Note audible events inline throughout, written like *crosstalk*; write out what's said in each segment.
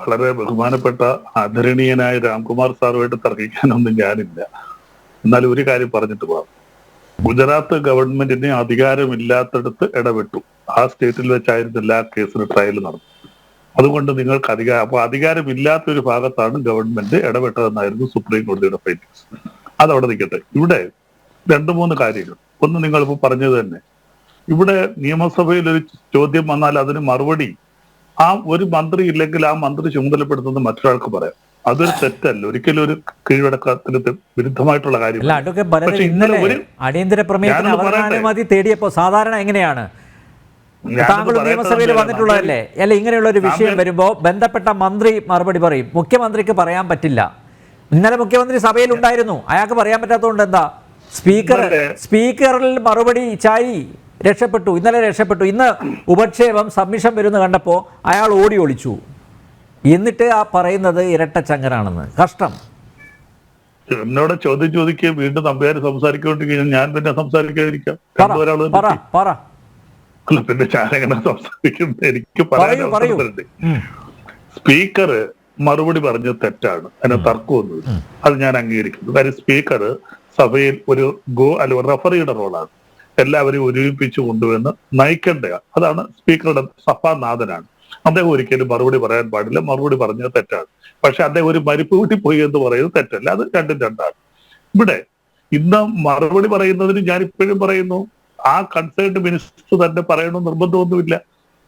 വളരെ ബഹുമാനപ്പെട്ട ആദരണീയനായ രാംകുമാർ സാറുമായിട്ട് തർക്കിക്കാനൊന്നും ഞാനില്ല. എന്നാൽ ഒരു കാര്യം പറഞ്ഞിട്ട് പോവാം. ഗുജറാത്ത് ഗവൺമെന്റിന് അധികാരമില്ലാത്തടത്ത് ഇടപെട്ടു. ആ സ്റ്റേറ്റിൽ വെച്ചായിരുന്നില്ല എല്ലാ കേസിന് ട്രയൽ നടന്നു അതുകൊണ്ട് നിങ്ങൾക്ക് അധികാരം അപ്പൊ അധികാരമില്ലാത്ത ഒരു ഭാഗത്താണ് ഗവൺമെന്റ് ഇടപെട്ടതെന്നായിരുന്നു സുപ്രീം കോടതിയുടെ ഫൈൻഡിങ്സ് അതവിടെ നിൽക്കട്ടെ. ഇവിടെ രണ്ട് മൂന്ന് കാര്യങ്ങൾ. ഒന്ന് നിങ്ങളിപ്പോ പറഞ്ഞത് തന്നെ. ഇവിടെ നിയമസഭയിൽ ഒരു ചോദ്യം വന്നാൽ അതിന് മറുപടി ആ ഒരു മന്ത്രി ഇല്ലെങ്കിൽ ആ മന്ത്രി ചുമതലപ്പെടുത്തുന്നത് മറ്റൊരാൾക്ക് പറയാം. അതൊരു തെറ്റല്ല. ഒരിക്കലും ഒരു കീഴടക്കത്തിന് വിരുദ്ധമായിട്ടുള്ള കാര്യം ഇന്നലെ ഒരു- അടിയന്തര പ്രമേയത്തിന് തേടിയപ്പോ സാധാരണ എങ്ങനെയാണ്? താങ്കൾ നിയമസഭയിൽ വന്നിട്ടുള്ളതല്ലേ? അല്ല ഇങ്ങനെയുള്ള ഒരു വിഷയം വരുമ്പോ വരുമ്പോൾ ബന്ധപ്പെട്ട മന്ത്രി മറുപടി പറയും. മുഖ്യമന്ത്രിക്ക് പറയാൻ പറ്റില്ല. ഇന്നലെ മുഖ്യമന്ത്രി സഭയിൽ ഉണ്ടായിരുന്നു. അയാൾക്ക് പറയാൻ പറ്റാത്തതുകൊണ്ട് എന്താ? സ്പീക്കർ സ്പീക്കറിൽ മറുപടി ചാരി രക്ഷപ്പെട്ടു ഇന്നലെ രക്ഷപ്പെട്ടു. ഇന്ന് ഉപക്ഷേപം സമ്മിഷം വരുന്ന കണ്ടപ്പോൾ അയാൾ ഓടി ഒളിച്ചു. എന്നിട്ട് ആ പറയുന്നത് ഇരട്ടച്ചങ്കനാണെന്ന് കഷ്ടം. എന്നോട് ചോദ്യം ചോദിക്കുകയും വീണ്ടും നമ്പുകാർ സംസാരിക്കൊണ്ടിരിക്കുകയും ഞാൻ പിന്നെ സംസാരിക്കാതിരിക്കാം. അല്ല പിന്നെ ഞാനെങ്ങനെ സംസാരിക്കുന്നത് എനിക്ക് പറയാൻ പറയൂ പറയൂ. അവസരം തരണ്ടേ? ഉം. സ്പീക്കർ മറുപടി പറഞ്ഞത് തെറ്റാണ്. അതിന് തർക്കമൊന്നുമില്ല. അത് ഞാൻ അംഗീകരിക്കുന്നു. കാര്യം സ്പീക്കർ സഭയിൽ ഒരു ഗോ അല്ല ഒരു റഫറിയുടെ റോളാണ്. എല്ലാവരെയും ഒരുമിപ്പിച്ച് കൊണ്ടുവന്ന് നയിക്കേണ്ട അതാണ് സ്പീക്കറുടെ സഭാനാഥനാണ്. അദ്ദേഹം ഒരിക്കലും മറുപടി പറയാൻ പാടില്ല. മറുപടി പറഞ്ഞത് തെറ്റാണ്. പക്ഷെ അദ്ദേഹം ഒരു മരിപ്പ് വീട്ടിൽ പോയി എന്ന് പറയുന്നത് തെറ്റല്ല. അത് രണ്ടും രണ്ടാണ്. ഇവിടെ ഇന്ന് മറുപടി പറയുന്നതിന് ഞാൻ ഇപ്പോഴും പറയുന്നു ആ കൺസേൺഡ് മിനിസ്റ്റർ തന്നെ പറയണമെന്ന് നിർബന്ധമൊന്നുമില്ല.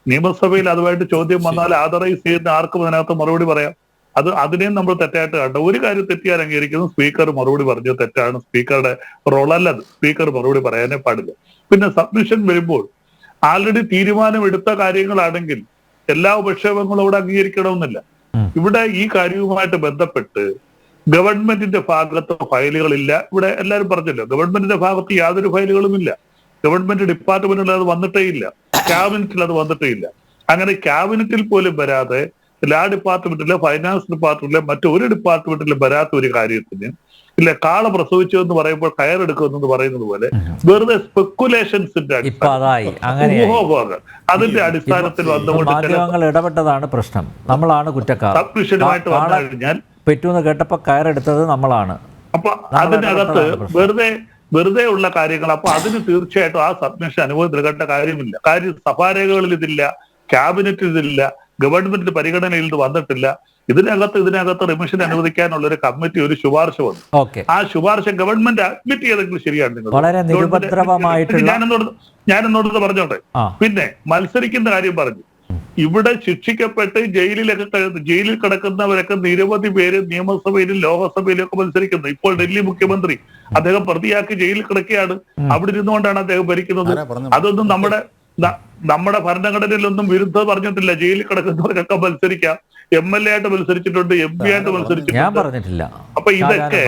നിയമസഭയിൽ അതുമായിട്ട് ചോദ്യം വന്നാൽ ആദറൈസ് ചെയ്യുന്ന ആർക്കും അതിനകത്ത് മറുപടി പറയാം. അത് അതിനെയും നമ്മൾ തെറ്റായിട്ട് കണ്ട. ഒരു കാര്യം തെറ്റിയാൽ അംഗീകരിക്കുന്നു. സ്പീക്കർ മറുപടി പറഞ്ഞു തെറ്റാണ്. സ്പീക്കറുടെ റോളല്ല സ്പീക്കർ മറുപടി പറയാനേ പാടില്ല. പിന്നെ സബ്മിഷൻ വരുമ്പോൾ ആൾറെഡി തീരുമാനമെടുത്ത കാര്യങ്ങളാണെങ്കിൽ എല്ലാ ഉപക്ഷേപങ്ങളും അവിടെ അംഗീകരിക്കണമെന്നില്ല. ഇവിടെ ഈ കാര്യവുമായിട്ട് ബന്ധപ്പെട്ട് ഗവൺമെന്റിന്റെ ഭാഗത്ത് ഫയലുകളില്ല. ഇവിടെ എല്ലാവരും പറഞ്ഞല്ലോ ഗവൺമെന്റിന്റെ ഭാഗത്ത് യാതൊരു ഫയലുകളും ഇല്ല ഗവൺമെന്റ് ഡിപ്പാർട്ട്മെന്റിൽ അത് വന്നിട്ടേ ഇല്ല. ക്യാബിനറ്റിൽ അത് വന്നിട്ടേ ഇല്ല. അങ്ങനെ ക്യാബിനറ്റിൽ പോലും വരാതെ ലാ ഡിപ്പാർട്ട്മെന്റിലെ ഫൈനാൻസ് ഡിപ്പാർട്ട്മെന്റിലെ മറ്റൊരു ഡിപ്പാർട്ട്മെന്റിലും വരാത്ത ഒരു കാര്യത്തിന് ഇല്ല കാള പ്രസവിച്ചു എന്ന് പറയുമ്പോൾ കയറെടുക്കുമെന്ന് പറയുന്നത് പോലെ വെറുതെ സ്പെക്കുലേഷൻസിന്റെ അതിന്റെ അടിസ്ഥാനത്തിൽ വന്നുകൊണ്ട് ഇടപെട്ടതാണ് പ്രശ്നം. നമ്മളാണ് കുറ്റക്കാർ. സബ്മിഷനുമായിട്ട് വന്നു കഴിഞ്ഞാൽ പെറ്റൂന്ന് കേട്ടപ്പോ കയറെടുത്തത് നമ്മളാണ്. അപ്പൊ അതിനകത്ത്. വെറുതെ വെറുതെ ഉള്ള കാര്യങ്ങൾ. അപ്പൊ അതിന് തീർച്ചയായിട്ടും ആ സബ്മിഷൻ അനുഭവം നൽകേണ്ട കാര്യമില്ല. കാര്യം സഭാരേഖകളിൽ ഇതില്ല ക്യാബിനറ്റിൽ ഇതില്ല. ഗവൺമെന്റിന്റെ പരിഗണനയിൽ ഇത് വന്നിട്ടില്ല. ഇതിനകത്ത് ഇതിനകത്ത് റിമിഷൻ അനുവദിക്കാനുള്ള ഒരു കമ്മിറ്റി ഒരു ശുപാർശ വന്നു. ആ ശുപാർശ ഗവൺമെന്റ് അഡ്മിറ്റ് ചെയ്തെങ്കിൽ ശരിയാണ് നിങ്ങൾ. ഞാനെന്നോട് ഞാനെന്നോട് പറഞ്ഞോട്ടെ? പിന്നെ മത്സരിക്കുന്ന കാര്യം പറഞ്ഞു. ഇവിടെ ശിക്ഷിക്കപ്പെട്ട് ജയിലിലൊക്കെ ജയിലിൽ കിടക്കുന്നവരൊക്കെ നിരവധി പേര് നിയമസഭയിലും ലോകസഭയിലും ഒക്കെ മത്സരിക്കുന്നു. ഇപ്പോൾ ഡൽഹി മുഖ്യമന്ത്രി അദ്ദേഹം പ്രതിയാക്കി ജയിലിൽ കിടക്കുകയാണ്. അവിടെ ഇരുന്നുകൊണ്ടാണ് അദ്ദേഹം ഭരിക്കുന്നത്. അതൊന്നും നമ്മുടെ നമ്മുടെ ഭരണഘടനയിലൊന്നും വിരുദ്ധ പറഞ്ഞിട്ടില്ല. ജയിലിൽ കിടക്കുന്നവർക്കൊക്കെ മത്സരിക്കാം. എം എൽ എ ആയിട്ട് മത്സരിച്ചിട്ടുണ്ട് എം പി ആയിട്ട് ഞാൻ മത്സരിച്ചിട്ടുണ്ട്. പറഞ്ഞിട്ടില്ല. അപ്പൊ ഇതൊക്കെ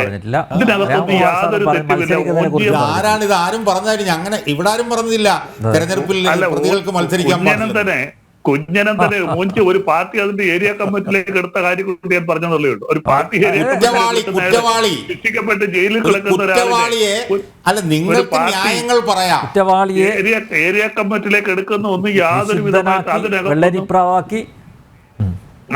ഇതിനകത്തൊന്നും യാതൊരു തെറ്റുമില്ല. ആരാണ് ഇത്? ആരും പറഞ്ഞാലും അങ്ങനെ ഇവിടെ ആരും പറഞ്ഞില്ല. തെരഞ്ഞെടുപ്പിൽ അല്ല പ്രതികൾക്ക് മത്സരിക്കാൻ കുഞ്ഞനൻ തന്നെ കുഞ്ഞനൻ തന്നെ *laughs* മൂഞ്ചി ഒരു പാർട്ടി അതിന്റെ ഏരിയ കമ്മിറ്റിയിലേക്ക് എടുത്ത കാര്യം കൂടി ഞാൻ പറഞ്ഞതല്ലേ ഉള്ളൂ. ഒരു പാർട്ടി ശിക്ഷിക്കപ്പെട്ട് ജയിലിൽ കിടക്കുന്ന ഒരാളിനെ നിങ്ങൾക്ക് ന്യായങ്ങൾ പറയാം. ഏരിയ ഏരിയ കമ്മിറ്റിയിലേക്ക് എടുക്കുന്ന ഒന്നും യാതൊരു വിധമായിട്ട്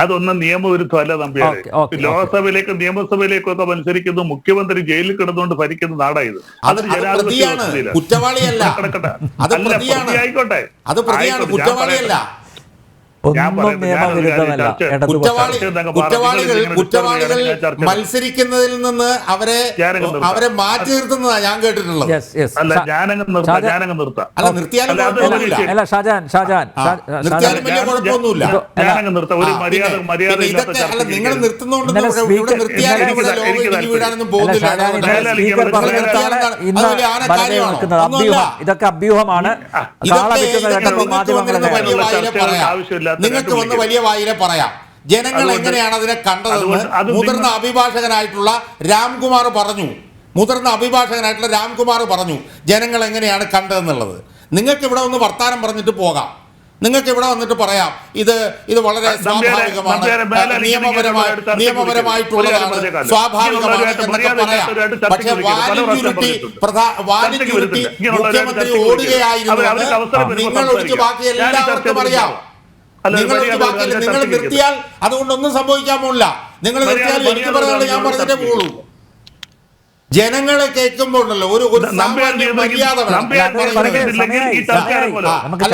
അതൊന്നും നിയമവിരുദ്ധമല്ല നമ്പിയാരെ. ലോകസഭയിലേക്കും നിയമസഭയിലേക്കും ഒക്കെ മത്സരിക്കുന്നു. മുഖ്യമന്ത്രി ജയിലിൽ കിടന്നുകൊണ്ട് ഭരിക്കുന്ന നാടായത് അത് ജനാധിപത്യ അല്ല കിടക്കട്ടെ അത് അല്ല പ്രതിയാണ്. പ്രതി കുറ്റവാളികൾ കുറ്റവാളികൾ മത്സരിക്കുന്നതിൽ നിന്ന് അവരെ അവരെ മാറ്റി നിർത്തുന്നതാണ് ഞാൻ കേട്ടിട്ടുള്ളത്. അല്ല അല്ല നിർത്തിയാലും ഷാജാൻ ഷാജാൻ നിർത്തിയാലും വലിയ കുഴപ്പമൊന്നുമില്ല. അല്ല, ഞാനങ്ങ് നിർത്താം. ഒരു മര്യാദ മര്യാദ ഇല്ലാത്ത ഇതൊക്കെ അല്ല ചർച്ച നിങ്ങൾ നിർത്തുന്നോണ്ട് ഇവിടെ നിർത്തിയാലും ഇവിടെ ലോകം പോകുന്നില്ല. ഇതൊക്കെ അഭ്യൂഹമാണ് ഇതൊക്കെ വിറ്റുന്ന നിങ്ങൾക്ക് വന്ന് വലിയ വായിലെ പറയാം. ജനങ്ങൾ എങ്ങനെയാണ് അതിനെ കണ്ടതെന്ന് മുതിർന്ന അഭിഭാഷകനായിട്ടുള്ള രാംകുമാർ പറഞ്ഞു. മുതിർന്ന അഭിഭാഷകനായിട്ടുള്ള രാംകുമാർ പറഞ്ഞു ജനങ്ങൾ എങ്ങനെയാണ് കണ്ടതെന്നുള്ളത്? നിങ്ങൾക്ക് ഇവിടെ ഒന്ന് വർത്താനം പറഞ്ഞിട്ട് പോകാം. നിങ്ങൾക്ക് ഇവിടെ വന്നിട്ട് പറയാം ഇത് ഇത് വളരെ സ്വാഭാവികമാണ്. നിയമപരമായി നിയമപരമായിട്ടുള്ളതാണ് സ്വാഭാവികമാണ് എന്നൊക്കെ പറയാം. പക്ഷെ പറഞ്ഞിട്ടുണ്ട്. പ്രധാ. ഇങ്ങനെയുള്ളവരെ മുഖ്യമന്ത്രി ഓടുകയായിരുന്നു നിങ്ങൾ ഒഴിച്ച് ബാക്കി എല്ലാവർക്കും അറിയാം. നിങ്ങൾ നിങ്ങൾ നിർത്തിയാൽ അതുകൊണ്ടൊന്നും സംഭവിക്കാൻ പോകില്ല നിങ്ങൾ നിർത്തിയാൽ എനിക്ക് മര്യാദ ഞാൻ പറഞ്ഞിട്ടേ പോകുള്ളൂ ജനങ്ങളെ കേൾക്കുമ്പോൾ ഉണ്ടല്ലോ ഒരു മര്യാദ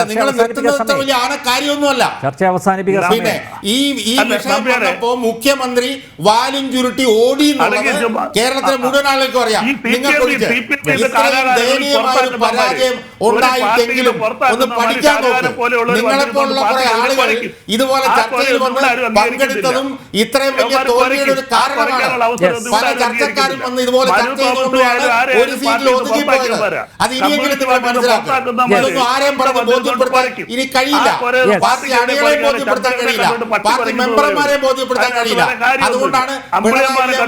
നിങ്ങൾ നിർത്തുന്നത് വലിയ കാര്യമൊന്നുമല്ല ചർച്ച അവസാനിപ്പിക്കുക പിന്നെ ഈ ഈ വിഷയം വന്നപ്പോ മുഖ്യമന്ത്രി വാലും ചുരുട്ടി ഓടി കേരളത്തിലെ മുഴുവൻ ആളുകൾക്കും അറിയാം. നിങ്ങൾ CPM നിങ്ങൾക്കൊഴിച്ച് CPM ഇത്രയും ദയനീയമായ ഒരു പരാജയം ഉണ്ടായിട്ടെങ്കിലും ഒന്ന് പഠിക്കാൻ നോക്കും. നിങ്ങളെപ്പോലുള്ള കുറെ ആളുകൾ ഇതുപോലെ ചർച്ചയിൽ വന്ന് പങ്കെടുത്തതും ഇത്രയും വലിയ തോൽവിയുടെ ഒരു കാരണമാണ്. പല ചർച്ചക്കാരും വന്ന് ഇതുപോലെ ഒരു സീറ്റിൽ ഒതുങ്ങി പോയത് അത് ഇനിയെങ്കിലും നിങ്ങൾ ഇതൊന്നും ആരെയും പറഞ്ഞ് ബോധ്യപ്പെടുത്താൻ. ഇനി കഴിയില്ല. പാർട്ടി അണികളെ ബോധ്യപ്പെടുത്താൻ കഴിയില്ല. പാർട്ടി മെമ്പർമാരെ ബോധ്യപ്പെടുത്താൻ കഴിയില്ല. അതുകൊണ്ടാണ്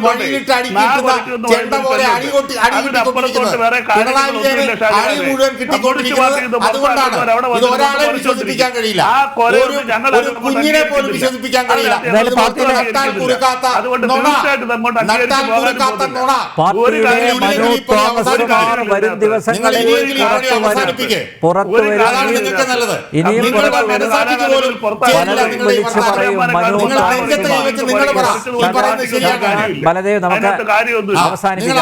വഴിയിലിട്ട് അടിക്കിട്ടുന്ന ചെണ്ട പോലെ അടികൊട്ടി അടികൊട്ടിക്കൊണ്ടിരിക്കുന്നത് പിണറായി വിജയന് അടി മുഴുവൻ കിട്ടിക്കൊണ്ടിരിക്കുന്നത് അതുകൊണ്ടാണ് ഇത് ഒരാളെ വിശ്വസിപ്പിക്കാൻ കഴിയില്ല. ഒരു കുഞ്ഞിനെ പോലും വിശ്വസിപ്പിക്കാൻ കഴിയില്ല. നട്ടാൽ കുറുക്കാത്ത നട്ടാൽ കുറുക്കാത്ത നുണ വരും ദിവസങ്ങളിൽ പുറത്തു ഇനിയും പലരും വിളിച്ച്. പറയും. മനു ബലദേവ് നമുക്ക് അവസാനിപ്പിക്കാം.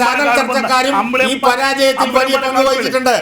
ചാനൽ ചർച്ചക്കാരും ഈ പരാജയത്തിൽ വലിയ പങ്ക് വഹിച്ചിട്ടുണ്ട്.